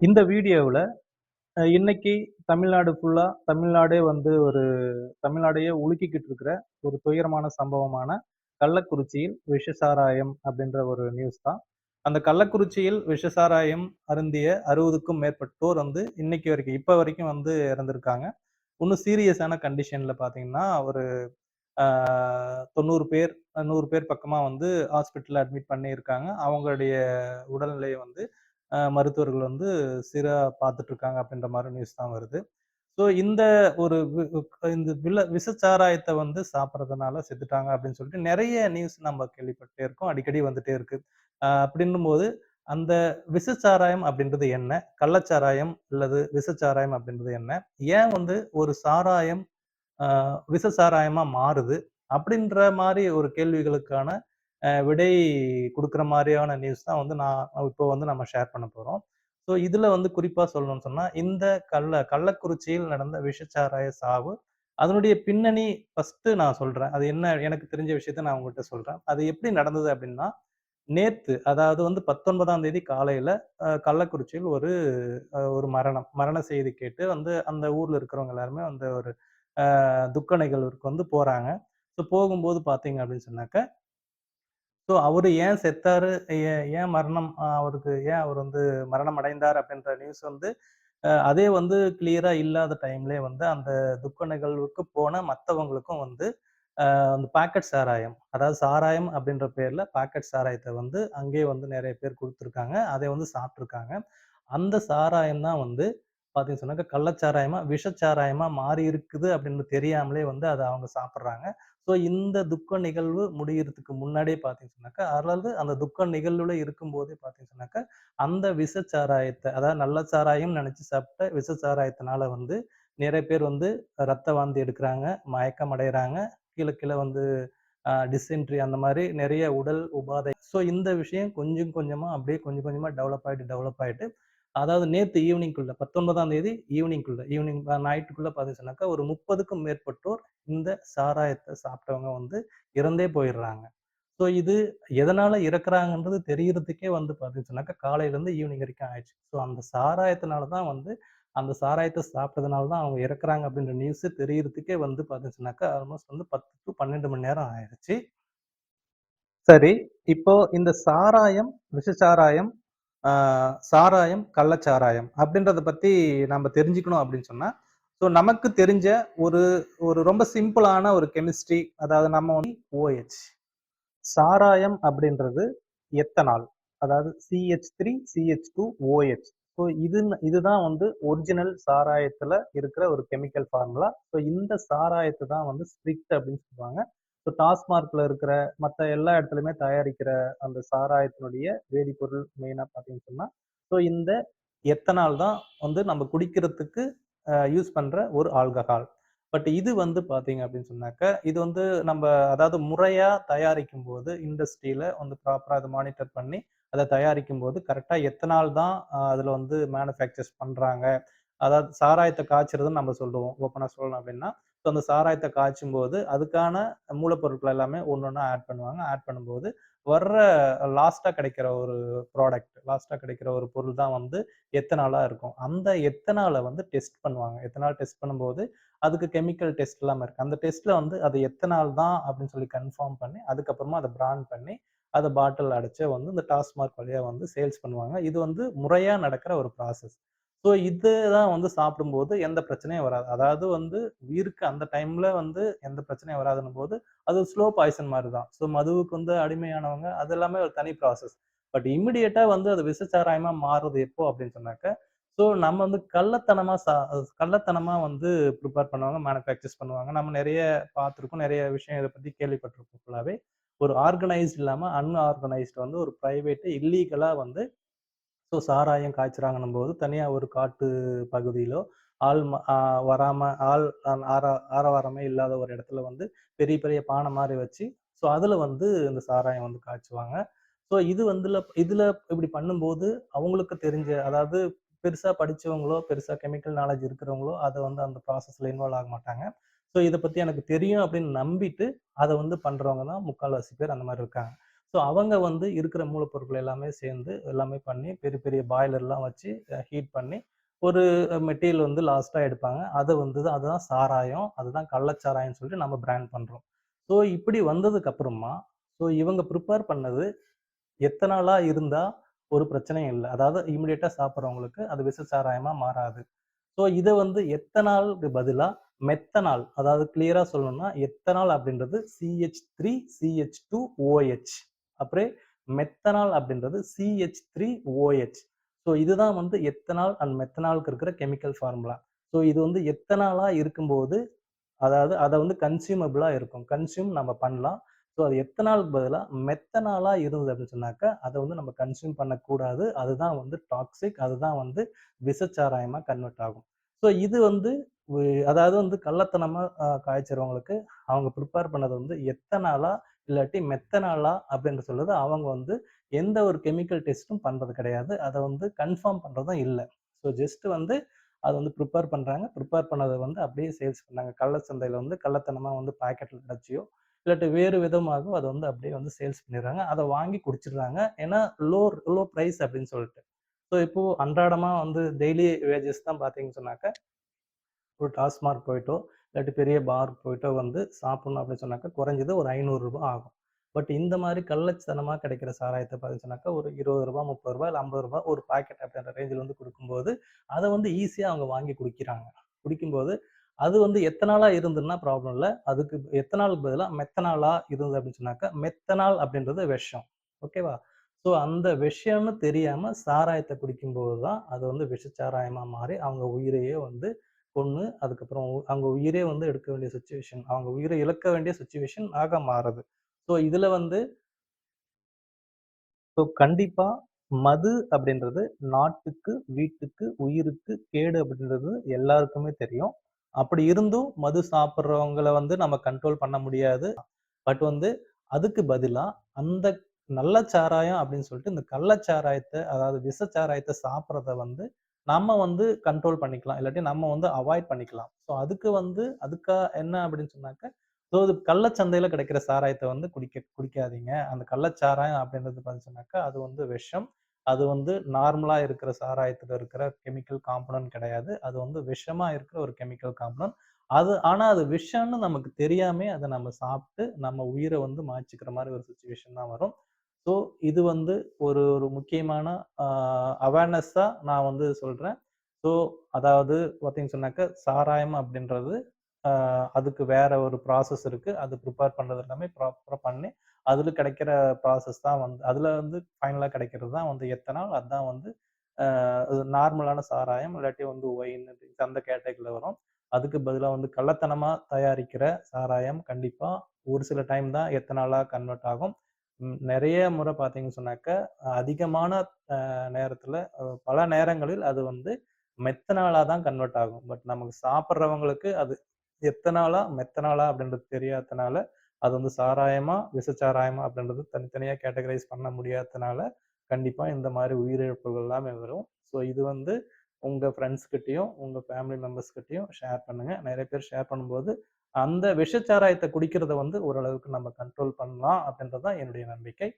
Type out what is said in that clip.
இந்த வீடியோவில் இன்னைக்கு தமிழ்நாடு ஃபுல்லாக தமிழ்நாடே வந்து ஒரு தமிழ்நாடையே உலுக்கிக்கிட்டு இருக்கிற ஒரு துயரமான சம்பவமான கள்ளக்குறிச்சியில் விஷசாராயம் அப்படின்ற ஒரு நியூஸ் தான். அந்த கள்ளக்குறிச்சியில் விஷசாராயம் அருந்திய 60க்கும் மேற்பட்டோர் வந்து இன்னைக்கு வரைக்கும் இப்போ வரைக்கும் வந்து இறந்துருக்காங்க இன்னும் சீரியஸான கண்டிஷனில் பார்த்தீங்கன்னா, ஒரு தொண்ணூறு பேர், நூறு பேர் பக்கமாக வந்து ஹாஸ்பிட்டலில் அட்மிட் பண்ணியிருக்காங்க. அவங்களுடைய உடல்நிலையை வந்து மருத்துவர்கள் வந்து சீராக பார்த்துட்டு இருக்காங்க அப்படின்ற மாதிரி நியூஸ் தான் வருது. ஸோ இந்த ஒரு வி இந்த வில விஷச்சாராயத்த வந்து சாப்பிட்றதுனால செத்துட்டாங்க அப்படின்னு சொல்லிட்டு நிறைய நியூஸ் நம்ம கேள்விப்பட்டே இருக்கோம். அடிக்கடி வந்துட்டே இருக்கு. அப்படின்னும் போது அந்த விஷச்சாராயம் அப்படின்றது என்ன? கள்ளச்சாராயம் அல்லது விஷச்சாராயம் அப்படின்றது என்ன? ஏன் வந்து ஒரு சாராயம் அ விஷ சாராயமா மாறுது? அப்படின்ற மாதிரி ஒரு கேள்விகளுக்கான விடை கொடுக்குற மாதிரியான நியூஸ் தான் வந்து நான் இப்போ வந்து நம்ம ஷேர் பண்ண போகிறோம் ஸோ இதில் வந்து குறிப்பாக சொல்லணும்னு சொன்னால் இந்த கள்ள கள்ளக்குறிச்சியில் நடந்த விஷச்சாராய சாவு, அதனுடைய பின்னணி ஃபஸ்ட்டு நான் சொல்கிறேன் அது என்ன எனக்கு தெரிஞ்ச விஷயத்த நான் உங்கள்கிட்ட சொல்கிறேன் அது எப்படி நடந்தது அப்படின்னா, நேற்று அதாவது வந்து 19ஆம் தேதி காலையில் கள்ளக்குறிச்சியில் ஒரு ஒரு மரணம். மரண செய்தி கேட்டு வந்து அந்த ஊரில் இருக்கிறவங்க எல்லாருமே வந்து ஒரு துக்க நிகழ்வுக்கு வந்து போகிறாங்க ஸோ போகும்போது பார்த்தீங்க அப்படின்னு சொன்னாக்க, ஸோ அவர் ஏன் செத்தாரு? ஏன் மரணம் அவருக்கு ஏன் அவர் வந்து மரணம் அடைந்தார் அப்படின்ற நியூஸ் வந்து அதே வந்து கிளியரா இல்லாத டைம்லேயே வந்து அந்த துக்க நிகழ்வுக்கு போன மற்றவங்களுக்கும் வந்து அந்த பாக்கெட் சாராயம், அதாவது சாராயம் அப்படின்ற பேர்ல பாக்கெட் சாராயத்தை வந்து அங்கேயே வந்து நிறைய பேர் கொடுத்துருக்காங்க. அதை வந்து சாப்பிட்ருக்காங்க அந்த சாராயம் தான் வந்து பார்த்தீங்கன்னு சொன்னாக்க கள்ளச்சாராயமா, விஷச்சாராயமா மாறி இருக்குது அப்படின்னு தெரியாமலே வந்து அதை அவங்க சாப்பிட்றாங்க. ஸோ இந்த துக்க நிகழ்வு முடியறதுக்கு முன்னாடியே பார்த்தீங்கன்னு சொன்னாக்கா, அதாவது அந்த துக்க நிகழ்வுல இருக்கும்போதே பார்த்தீங்கன்னு சொன்னாக்கா, அந்த விஷச்சாராயத்தை அதாவது நல்ல சாராயம்னு நினைச்சு சாப்பிட்ட விஷச்சாராயத்தினால வந்து நிறைய பேர் வந்து ரத்த வாந்தி எடுக்கிறாங்க மயக்கம் அடைகிறாங்க கீழ கீழே வந்து டிசென்ட்ரி அந்த மாதிரி நிறைய உடல் உபாதை. ஸோ இந்த விஷயம் கொஞ்சம் கொஞ்சமாக அப்படியே கொஞ்சம் கொஞ்சமாக டெவலப் ஆகிட்டு டெவலப் ஆயிட்டு அதாவது நேற்று ஈவினிங்குள்ள 19ஆம் தேதி ஈவினிங்குள்ள ஈவினிங் நைட்டுக்குள்ள பார்த்துச்சுனாக்கா ஒரு 30க்கும் மேற்பட்டோர் இந்த சாராயத்தை சாப்பிட்டவங்க வந்து இறந்தே போயிடுறாங்க ஸோ இது எதனால இறக்குறாங்கன்றது தெரியறதுக்கே வந்து பார்த்துச்சுனாக்கா காலையிலேருந்து ஈவினிங் வரைக்கும் ஆயிடுச்சு. ஸோ அந்த சாராயத்தினால தான் வந்து அந்த சாராயத்தை சாப்பிட்டதுனால தான் அவங்க இறக்குறாங்க அப்படின்ற நியூஸ் தெரியறதுக்கே வந்து பார்த்துச்சுனாக்கா ஆல்மோஸ்ட் வந்து பத்து டு பன்னெண்டு மணி நேரம் ஆயிடுச்சு சரி, இப்போ இந்த சாராயம், விஷ சாராயம் சாராயம், கள்ளச்சாராயம் அப்படின்றத பத்தி நம்ம தெரிஞ்சுக்கணும் அப்படின்னு சொன்னா, ஸோ நமக்கு தெரிஞ்ச ஒரு ஒரு ரொம்ப சிம்பிளான ஒரு கெமிஸ்ட்ரி அதாவது நம்ம வந்து ஓஹெச் சாராயம் அப்படின்றது எத்தனால். அதாவது C H three C H two O H so இது இதுதான் வந்து ஒரிஜினல் சாராயத்துல இருக்கிற ஒரு கெமிக்கல் ஃபார்முலா. ஸோ இந்த சாராயத்தை தான் வந்து ஸ்ட்ரிக்ட் அப்படின்னு சொல்லுவாங்க. ஸோ டாஸ்மார்க்ல இருக்கிற மற்ற எல்லா இடத்துலையுமே தயாரிக்கிற அந்த சாராயத்தினுடைய வேதிப்பொருள் மெயினாக பார்த்தீங்கன்னு சொன்னால் ஸோ இந்த எத்தனால் தான் வந்து நம்ம குடிக்கிறதுக்கு யூஸ் பண்ணுற ஒரு ஆல்கஹால். பட் இது வந்து பார்த்தீங்க அப்படின்னு சொன்னாக்க, இது வந்து நம்ம அதாவது முறையாக தயாரிக்கும் போது இண்டஸ்ட்ரியில வந்து ப்ராப்பராக அதை மானிட்டர் பண்ணி, அதை தயாரிக்கும் போது கரெக்டாக எத்தனால் தான் அதில் வந்து மேனுஃபேக்சர்ஸ் பண்ணுறாங்க அதாவது சாராயத்தை காய்ச்சறதுன்னு நம்ம சொல்லுவோம். ஓப்பனாக சொல்லணும் அப்படின்னா, ஸோ அந்த காய்ச்சும் போது அதுக்கான மூலப்பொருட்கள் எல்லாமே ஒண்ணொண்ணா ஆட் பண்ணுவாங்க. ஆட் பண்ணும்போது வர்ற லாஸ்ட்டாக கிடைக்கிற ஒரு ப்ராடக்ட், லாஸ்ட்டாக கிடைக்கிற ஒரு பொருள் தான் வந்து எத்தனாலாக இருக்கும். அந்த எத்தனாலை வந்து டெஸ்ட் பண்ணுவாங்க. எத்தனால் டெஸ்ட் பண்ணும்போது, அதுக்கு கெமிக்கல் டெஸ்ட் எல்லாமே இருக்குது அந்த டெஸ்ட்டில் வந்து அது எத்தனால் தான் அப்படின்னு சொல்லி கன்ஃபார்ம் பண்ணி, அதுக்கப்புறமா அதை பிராண்ட் பண்ணி, அதை பாட்டில் அடைச்சு வந்து இந்த டாஸ்மார்க் வழியாக வந்து சேல்ஸ் பண்ணுவாங்க. இது வந்து முறையாக நடக்கிற ஒரு ப்ராசஸ். ஸோ இதுதான் வந்து சாப்பிடும்போது எந்த பிரச்சனையும் வராது. அதாவது வந்து உயிருக்கு அந்த டைம்ல வந்து எந்த பிரச்சனையும் வராதுன்னும்போது, அது ஸ்லோ பாய்சன் மாதிரி தான். ஸோ மதுவுக்கு வந்து அடிமையானவங்க, அது எல்லாமே ஒரு தனி ப்ராசஸ். பட் இமிடியேட்டா வந்து அது விசச்சாராயமா மாறுது எப்போ அப்படின்னு சொன்னாக்க, ஸோ நம்ம வந்து கள்ளத்தனமா சா கள்ளத்தனமா வந்து ப்ரிப்பேர் பண்ணுவாங்க, மேனுஃபேக்சர்ஸ் பண்ணுவாங்க. நம்ம நிறைய பார்த்துருக்கோம். நிறைய விஷயம் இதை பத்தி கேள்விப்பட்டிருக்கோம் ஃபுல்லாவே. ஒரு ஆர்கனைஸ்ட் இல்லாம அன்ஆர்கனைஸ்ட் வந்து ஒரு ப்ரைவேட்டு இல்லீகலா வந்து ஸோ சாராயம் காய்ச்சறாங்கன்னும்போது, தனியாக ஒரு காட்டு பகுதியிலோ, ஆள் ம வராம ஆள் அ ஆர ஆரவாரமே இல்லாத ஒரு இடத்துல வந்து பெரிய பெரிய பானை மாதிரி வச்சு, ஸோ அதில் வந்து இந்த சாராயம் வந்து காய்ச்சுவாங்க. ஸோ இது வந்துல இதில் இப்படி பண்ணும்போது, அவங்களுக்கு தெரிஞ்ச அதாவது பெருசாக படிச்சவங்களோ, பெருசாக கெமிக்கல் நாலேஜ் இருக்கிறவங்களோ, அதை வந்து அந்த ப்ராசஸில் இன்வால்வ் ஆக மாட்டாங்க. ஸோ இதை பற்றி எனக்கு தெரியும் அப்படின்னு நம்பிட்டு, அதை வந்து பண்ணுறவங்க தான் முக்கால்வாசி பேர் அந்த மாதிரி இருக்காங்க. ஸோ அவங்க வந்து இருக்கிற மூலப்பொருட்கள் எல்லாமே சேர்ந்து எல்லாமே பண்ணி பெரிய பெரிய பாய்லர்லாம் வச்சு ஹீட் பண்ணி ஒரு மெட்டீரியல் வந்து லாஸ்ட்டாக எடுப்பாங்க. அதை வந்து அதுதான் சாராயம் அதுதான் கள்ளச்சாராயம்னு சொல்லிட்டு நம்ம பிராண்ட் பண்ணுறோம் ஸோ இப்படி வந்ததுக்கு அப்புறமா ஸோ இவங்க ப்ரிப்பேர் பண்ணது எத்தனாலாக இருந்தால் ஒரு பிரச்சனையும் இல்லை. அதாவது இமிடியேட்டாக சாப்பிட்றவங்களுக்கு அது விஷ சாராயமாக மாறாது. ஸோ இதை வந்து எத்தனாலுக்கு பதிலாக மெத்தனால் அதாவது கிளியராக சொல்லணும்னா எத்தனால் அப்படின்றது C H three C H two O H அப்புறம் மெத்தனால் அப்படின்றது C H three O H so இதுதான் வந்து எத்தனால் அண்ட் மெத்தனாலுக்கு இருக்கிற கெமிக்கல் ஃபார்முலா ஸோ இது வந்து எத்தனாலாக இருக்கும்போது அதாவது அதை வந்து கன்சியூமபிளாக இருக்கும். கன்சியூம் நம்ம பண்ணலாம். ஸோ அது எத்தனாலுக்கு பதிலாக மெத்தனாலாக இருந்தது அப்படின்னு சொன்னாக்கா அதை வந்து நம்ம கன்சியூம் பண்ணக்கூடாது. அதுதான் வந்து டாக்ஸிக் அதுதான் வந்து விசச்சாராயமாக கன்வெர்ட் ஆகும். ஸோ இது வந்து அதாவது வந்து கள்ளத்தனமாக காய்ச்சிறவங்களுக்கு காய்ச்சறவங்களுக்கு அவங்க ப்ரிப்பேர் பண்ணது வந்து எத்தனாலாக இல்லாட்டி மெத்தனாலா அப்படின்னு சொல்லுது அவங்க வந்து எந்த ஒரு கெமிக்கல் டெஸ்ட்டும் பண்ணுறது கிடையாது. அதை வந்து கன்ஃபார்ம் பண்ணுறதும் இல்லை. ஸோ ஜஸ்ட் வந்து அதை வந்து ப்ரிப்பேர் பண்ணுறாங்க ப்ரிப்பேர் பண்ணதை வந்து அப்படியே சேல்ஸ் பண்ணாங்க. சந்தையில் வந்து கள்ளத்தனமாக வந்து பாக்கெட்டில் அடைச்சியோ இல்லாட்டி வேறு விதமாகவும் அதை வந்து அப்படியே வந்து சேல்ஸ் பண்ணிடுறாங்க. அதை வாங்கி குடிச்சிடுறாங்க. ஏன்னா லோ லோ ப்ரைஸ் அப்படின்னு சொல்லிட்டு. ஸோ இப்போது அன்றாடமாக வந்து டெய்லி வேஜஸ் தான் பார்த்தீங்கன்னு சொன்னாக்க ஒரு டாஸ்மார்க் போயிட்டோ இல்லாட்டி பெரிய பார் போயிட்டோ வந்து சாப்பிடணும் அப்படின்னு சொன்னாக்கா குறைஞ்சது ஒரு ஐநூறுரூபா ஆகும். பட் இந்த மாதிரி கள்ளச்சனமாக கிடைக்கிற சாராயத்தை பார்த்தீங்கன்னாக்கா ஒரு இருபது ரூபா முப்பது ரூபா இல்லை ஐம்பது ரூபாய் ஒரு பாக்கெட் அப்படின்ற ரேஞ்சில் வந்து கொடுக்கும்போது அதை வந்து ஈஸியாக அவங்க வாங்கி குடிக்கிறாங்க. குடிக்கும்போது அது வந்து எத்தனாலா இருந்ததுன்னா ப்ராப்ளம் இல்லை. அதுக்கு எத்தனாலுக்கு பதிலாக மெத்தனாலா இருந்தது அப்படின்னு சொன்னாக்கா மெத்தனால் அப்படின்றது விஷம். ஓகேவா ஸோ அந்த விஷயம்னு தெரியாம சாராயத்தை குடிக்கும்போது தான் அது வந்து விஷச்சாராயமா மாறி அவங்க உயிரையே வந்து கொன்று அதுக்கப்புறம் அவங்க உயிரே வந்து எடுக்க வேண்டிய சுச்சுவேஷன் அவங்க உயிரை இழக்க வேண்டிய சுச்சுவேஷன் ஆக மாறுது. ஸோ இதுல வந்து ஸோ கண்டிப்பா மது அப்படின்றது நாட்டுக்கு வீட்டுக்கு உயிருக்கு கேடு அப்படின்றது எல்லாருக்குமே தெரியும். அப்படி இருந்தும் மது சாப்பிட்றவங்கள வந்து நம்ம கண்ட்ரோல் பண்ண முடியாது. பட் வந்து அதுக்கு பதிலாக அந்த நல்ல சாராயம் அப்படின்னு சொல்லிட்டு இந்த கள்ளச்சாராயத்தை அதாவது விஷ சாராயத்தை சாப்பிட்றத வந்து நம்ம வந்து கண்ட்ரோல் பண்ணிக்கலாம். இல்லாட்டி நம்ம வந்து அவாய்ட் பண்ணிக்கலாம். ஸோ அதுக்கு வந்து அதுக்கா என்ன அப்படின்னு சொன்னாக்க ஸோ இது கள்ளச்சந்தையில் கிடைக்கிற சாராயத்தை வந்து குடிக்க குடிக்காதீங்க. அந்த கள்ளச்சாராயம் அப்படின்றது பார்த்து சொன்னாக்கா அது வந்து விஷம். அது வந்து நார்மலாக இருக்கிற சாராயத்தில் இருக்கிற கெமிக்கல் காம்பனன்ட் கிடையாது. அது வந்து விஷமாக இருக்கிற ஒரு கெமிக்கல் காம்பனன்ட் அது ஆனால் அது விஷம்னு நமக்கு தெரியாமே அதை நம்ம சாப்பிட்டு நம்ம உயிரை வந்து மாய்ச்சிக்கிற மாதிரி ஒரு சுச்சுவேஷன் தான் வரும். ஸோ இது வந்து ஒரு ஒரு முக்கியமான அவேர்னஸ்ஸாக நான் வந்து சொல்கிறேன் ஸோ அதாவது பார்த்தீங்கன்னு சொன்னாக்க சாராயம் அப்படின்றது அதுக்கு வேற ஒரு ப்ராசஸ் இருக்குது அது ப்ரிப்பேர் பண்ணுறது எல்லாமே ப்ராப்பராக பண்ணி அதில் கிடைக்கிற ப்ராசஸ் தான் வந்து அதில் வந்து ஃபைனலாக கிடைக்கிறது தான் வந்து எத்தனால் அதுதான் வந்து நார்மலான சாராயம் இல்லாட்டி வந்து ஒயின் அந்த கேட்டகரியில் வரும். அதுக்கு பதிலாக வந்து கள்ளத்தனமாக தயாரிக்கிற சாராயம் கண்டிப்பாக ஒரு சில டைம் தான் எத்தனாலாக கன்வெர்ட் ஆகும். நிறைய முறை பார்த்தீங்கன்னு சொன்னாக்க அதிகமான நேரத்தில் நேரத்துல பல நேரங்களில் அது வந்து மெத்தனாலா தான் கன்வெர்ட் ஆகும். பட் நமக்கு சாப்பிட்றவங்களுக்கு அது எத்தனாலா மெத்தனாலா அப்படின்றது தெரியாதனால அது வந்து சாராயமா விசச்சாராயமா அப்படின்றது தனித்தனியா கேட்டகரைஸ் பண்ண முடியாதனால கண்டிப்பா இந்த மாதிரி உயிரிழப்புகள் எல்லாமே வரும். ஸோ இது வந்து உங்க ஃப்ரெண்ட்ஸ் கிட்டயும் உங்க ஃபேமிலி மெம்பர்ஸ் கிட்டயும் ஷேர் பண்ணுங்க. நிறைய பேர் ஷேர் பண்ணும்போது அந்த விஷச்சாராயத்தை குடிக்கிறத வந்து ஓரளவுக்கு நம்ம கண்ட்ரோல் பண்ணலாம் அப்படின்றது தான் என்னுடைய நம்பிக்கை.